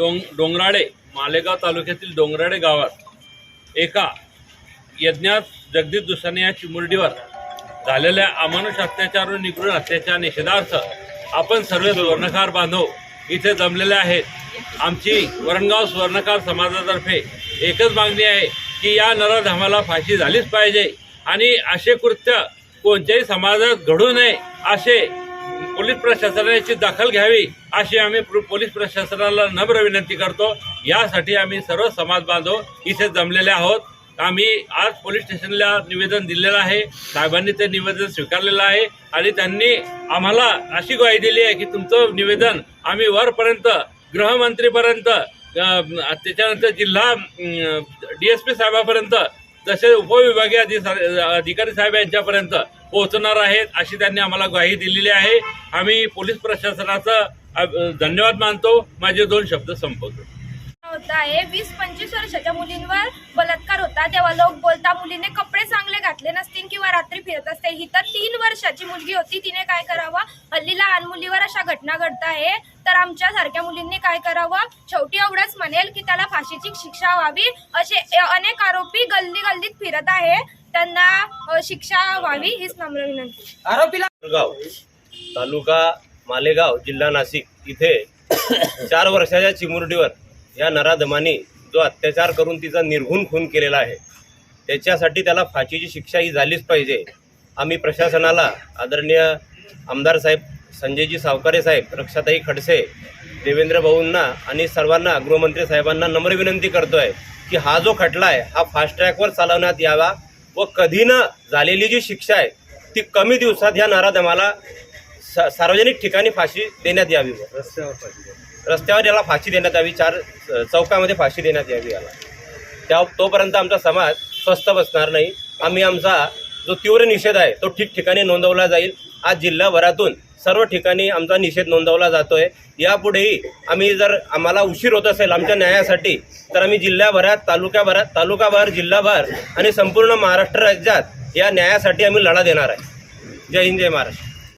डोंग डोंगराळे मालेगाव तालुक्यातील डोंगराळे गावात एका यज्ञात जगदीश दुसाने या चिमुरडीवर झालेल्या अमानुष अत्याचार व निगृढ हत्येच्या निषेधार्थ आपण सर्व सुवर्णकार बांधव इथे जमलेले आहेत. आमची वरणगाव सुवर्णकार समाजातर्फे एकच मागणी आहे की या नराधमाला फाशी झालीच पाहिजे आणि असे कृत्य कोणत्याही समाजात घडू नये असे पोलीस प्रशासनाची दखल घ्यावी अशी आम्ही पोलीस प्रशासनाला नम्र विनंती करतो. यासाठी आम्ही सर्व समाज बांधव इथे जमलेले आहोत. आम्ही आज पोलीस स्टेशनला निवेदन दिलेलं आहे. साहेबांनी ते निवेदन स्वीकारलेलं आहे आणि त्यांनी आम्हाला अशी ग्वाही दिली आहे की तुमचं निवेदन आम्ही वरपर्यंत गृहमंत्रीपर्यंत त्याच्यानंतर जिल्हा डी एस पी साहेबापर्यंत तसेच उपविभागीय अधिकारी साहेब यांच्यापर्यंत पोहोचणार आहेत अशी त्यांनी आम्हाला ग्वाही दिलेली आहे. आम्ही पोलीस प्रशासनाचा धन्यवाद मानतो. माझे दोन शब्द संपवतो. होता आहे. वीस पंचवीस वर्षाच्या मुलींवर बलात्कार होता. तेव्हा लोक बोलता मुलीने कपडे चांगले घातले नसतील किंवा रात्री फिरत असते. ही तर तीन वर्षाची मुलगी होती. तिने काय करावं? हल्ली लहान मुलीवर अशा घटना घडत आहे. तर आमच्या सारख्या मुलींनी काय करावं? शेवटी एवढंच म्हणेल की त्याला फाशीची शिक्षा व्हावी. असे अ- अनेक आरोपी गल्ली गल्लीत फिरत आहे. त्यांना शिक्षा व्हावी हीच नम्र विनंती. गाव तालुका मालेगाव जिल्हा नाशिक इथे चार वर्षाच्या चिमुरडीवर या नराधमाने जो अत्याचार करून तिचा निर्घुण खून केलेला आहे त्याच्यासाठी त्याला फाशीची शिक्षा ही झालीच पाहिजे. आम्ही प्रशासनाला आदरणीय आमदार साहेब संजयजी सावकारे साहेब रक्षाताई खडसे देवेंद्र भाऊंना आणि सर्वांना गृहमंत्री साहेबांना नम्र विनंती करतोय की हा जो खटला आहे हा फास्ट ट्रॅकवर चालवण्यात यावा व कधी न झालेली जी शिक्षा आहे ती कमी दिवसात या नराधमाला सा- सार्वजनिक ठिकाणी फाशी देण्यात यावी. रस्त्यावर याला फाशी देण्यात यावी. चार चौकामध्ये फाशी देण्यात यावी याला. त्या तोपर्यंत आमचा समाज स्वस्थ बसणार नाही. आम्ही आमचा जो तीव्र निषेध आहे तो ठिकठिकाणी नोंदवला जाईल. आज जिल्हाभरातून सर्व ठिकाणी आमचा निषेध नोंदवला जातोय. यापुढेही आम्ही जर आम्हाला उशीर होत असेल आमच्या न्यायासाठी तर आम्ही जिल्ह्याभरात तालुक्याभरात तालुकाभर जिल्हाभर आणि संपूर्ण महाराष्ट्र राज्यात या न्यायासाठी आम्ही लढा देणार आहे. जय हिंद जय महाराष्ट्र.